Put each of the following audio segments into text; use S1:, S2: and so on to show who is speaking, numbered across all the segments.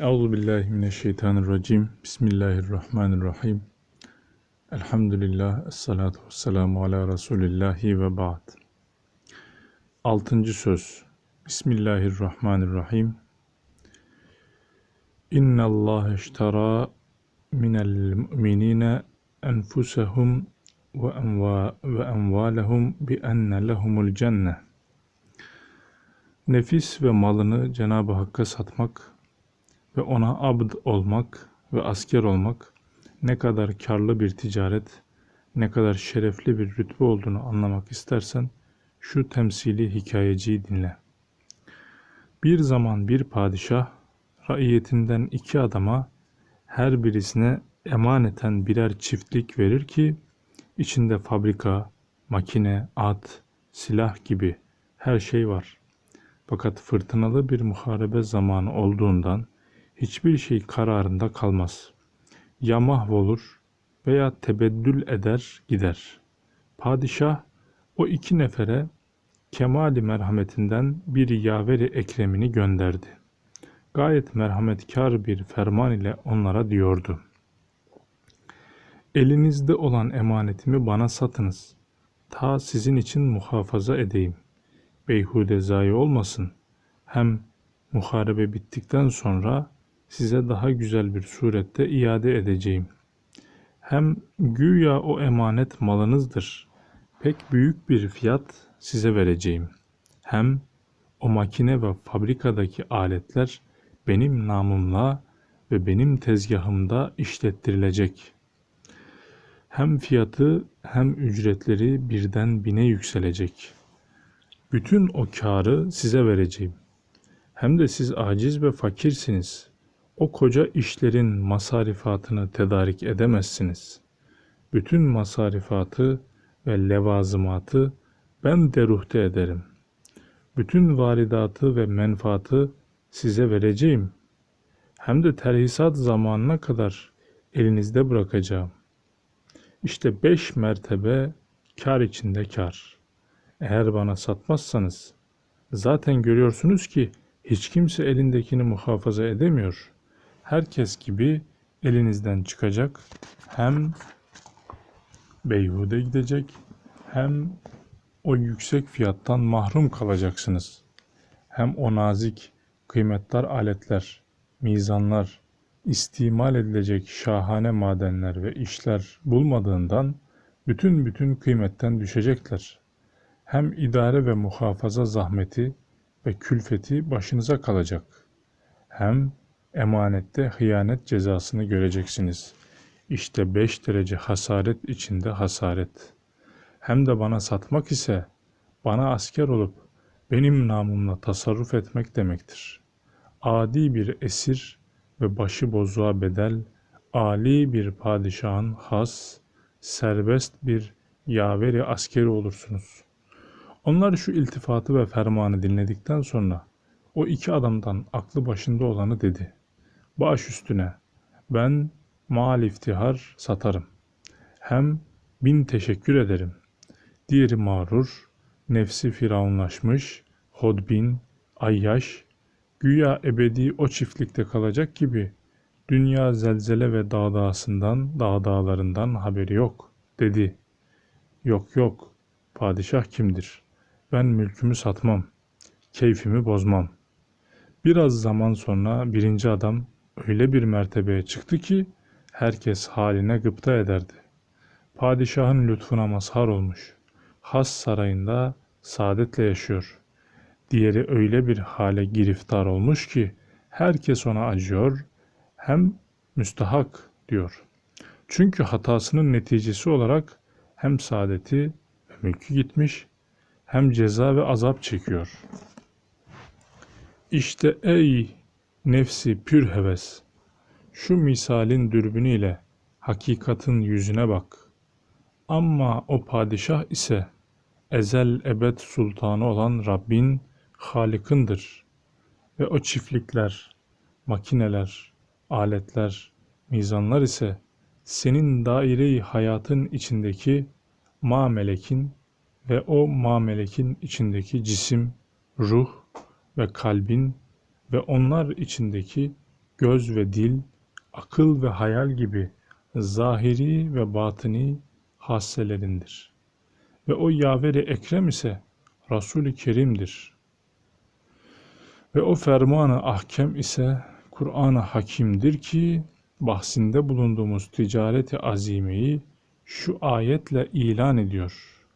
S1: Euzu billahi mineşşeytanirracim. Bismillahirrahmanirrahim. Elhamdülillah, esselatu vesselamu ala Resulillahi ve ba'd. Altıncı söz. Bismillahirrahmanirrahim. İnna Allah iştara minel mu'minine enfusehum ve enva ve envalehum bi enne lehumul cenne. Nefis ve malını Cenab-ı Hakk'a satmak ve ona abd olmak ve asker olmak ne kadar karlı bir ticaret, ne kadar şerefli bir rütbe olduğunu anlamak istersen şu temsili hikayeciyi dinle. Bir zaman bir padişah raiyetinden iki adama her birisine emaneten birer çiftlik verir ki içinde fabrika, makine, at, silah gibi her şey var. Fakat fırtınalı bir muharebe zamanı olduğundan hiçbir şey kararında kalmaz. Ya mahvolur veya tebeddül eder gider. Padişah o iki nefere kemali merhametinden bir yaveri ekremini gönderdi. Gayet merhametkar bir ferman ile onlara diyordu. Elinizde olan emanetimi bana satınız. Ta sizin için muhafaza edeyim. Beyhude zayi olmasın. Hem muharebe bittikten sonra size daha güzel bir surette iade edeceğim. Hem güya o emanet malınızdır. Pek büyük bir fiyat size vereceğim. Hem o makine ve fabrikadaki aletler benim namımla ve benim tezgahımda işlettirilecek. Hem fiyatı hem ücretleri birden bine yükselecek. Bütün o karı size vereceğim. Hem de siz aciz ve fakirsiniz o koca işlerin masarifatını tedarik edemezsiniz. Bütün masarifatı ve levazımatı ben deruhte ederim. Bütün varidatı ve menfaatı size vereceğim. Hem de terhisat zamanına kadar elinizde bırakacağım. İşte beş mertebe kar içinde kar. Eğer bana satmazsanız, zaten görüyorsunuz ki hiç kimse elindekini muhafaza edemiyor herkes gibi elinizden çıkacak. Hem beyhude gidecek hem o yüksek fiyattan mahrum kalacaksınız. Hem o nazik, kıymetler aletler, mizanlar, istimal edilecek şahane madenler ve işler bulmadığından bütün bütün kıymetten düşecekler. Hem idare ve muhafaza zahmeti ve külfeti başınıza kalacak. Hem Emanette hıyanet cezasını göreceksiniz. İşte beş derece hasaret içinde hasaret. Hem de bana satmak ise bana asker olup benim namımla tasarruf etmek demektir. Adi bir esir ve başı bozuğa bedel, ali bir padişahın has, serbest bir yaveri askeri olursunuz. Onlar şu iltifatı ve fermanı dinledikten sonra o iki adamdan aklı başında olanı dedi. Baş üstüne ben mal iftihar satarım. Hem bin teşekkür ederim. Diğeri mağrur, nefsi firavunlaşmış, hodbin, ayyaş, güya ebedi o çiftlikte kalacak gibi dünya zelzele ve dağdağısından, dağdağlarından haberi yok, dedi. Yok yok, padişah kimdir? Ben mülkümü satmam, keyfimi bozmam. Biraz zaman sonra birinci adam öyle bir mertebeye çıktı ki herkes haline gıpta ederdi. Padişahın lütfuna mazhar olmuş. Has sarayında saadetle yaşıyor. Diğeri öyle bir hale giriftar olmuş ki herkes ona acıyor hem müstahak diyor. Çünkü hatasının neticesi olarak hem saadeti ve mülkü gitmiş hem ceza ve azap çekiyor. İşte ey Nefsi pür heves. Şu misalin dürbünüyle hakikatin yüzüne bak. Ama o padişah ise ezel ebed sultanı olan Rabbin Halik'ındır. Ve o çiftlikler, makineler, aletler, mizanlar ise senin daire hayatın içindeki ma ve o ma içindeki cisim, ruh ve kalbin ve onlar içindeki göz ve dil, akıl ve hayal gibi zahiri ve batini hasselerindir. Ve o yaveri ekrem ise Resul-i Kerim'dir. Ve o fermanı ahkem ise Kur'an-ı Hakim'dir ki bahsinde bulunduğumuz ticareti azimeyi şu ayetle ilan ediyor.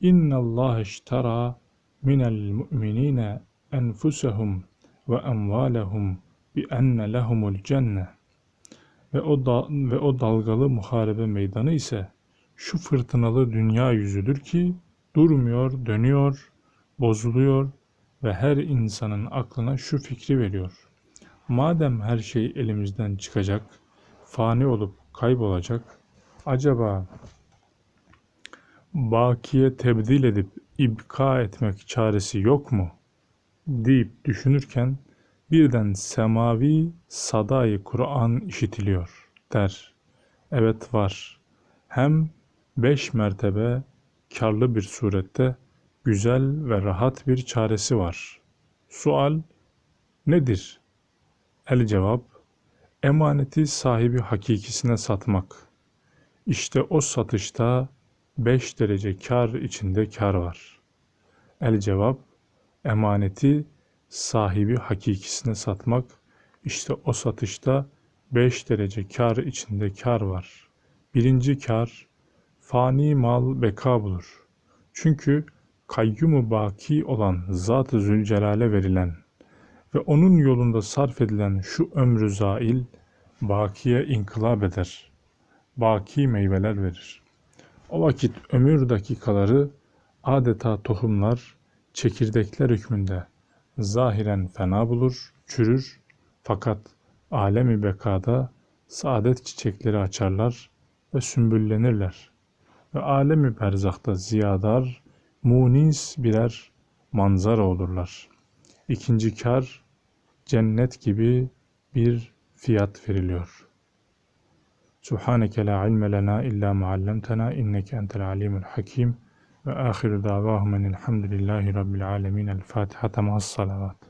S1: İnna Allah iştara minel mu'minine enfusahum ve emvalahum bi enne lehumul cenne. Ve o da, ve o dalgalı muharebe meydanı ise şu fırtınalı dünya yüzüdür ki durmuyor, dönüyor, bozuluyor ve her insanın aklına şu fikri veriyor. Madem her şey elimizden çıkacak, fani olup kaybolacak, acaba bakiye tebdil edip ibka etmek çaresi yok mu? Deyip düşünürken birden semavi sadayı Kur'an işitiliyor der. Evet var. Hem beş mertebe karlı bir surette güzel ve rahat bir çaresi var. Sual nedir? El cevap emaneti sahibi hakikisine satmak. İşte o satışta beş derece kar içinde kar var. El cevap emaneti sahibi hakikisine satmak. İşte o satışta beş derece kar içinde kar var. Birinci kar fani mal beka bulur. Çünkü kayyumu baki olan Zat-ı Zülcelal'e verilen ve onun yolunda sarf edilen şu ömrü zail, bakiye inkılap eder. Baki meyveler verir. O vakit ömür dakikaları adeta tohumlar, çekirdekler hükmünde zahiren fena bulur, çürür fakat alemi bekada saadet çiçekleri açarlar ve sümbüllenirler. Ve alemi berzakta ziyadar, munis birer manzara olurlar. İkinci kar cennet gibi bir fiyat veriliyor. Subhaneke la ilme lena illa ma allamtena inneke entel alimul hakim وآخر دعواهم أن الحمد لله رب العالمين الفاتحة مع الصلوات.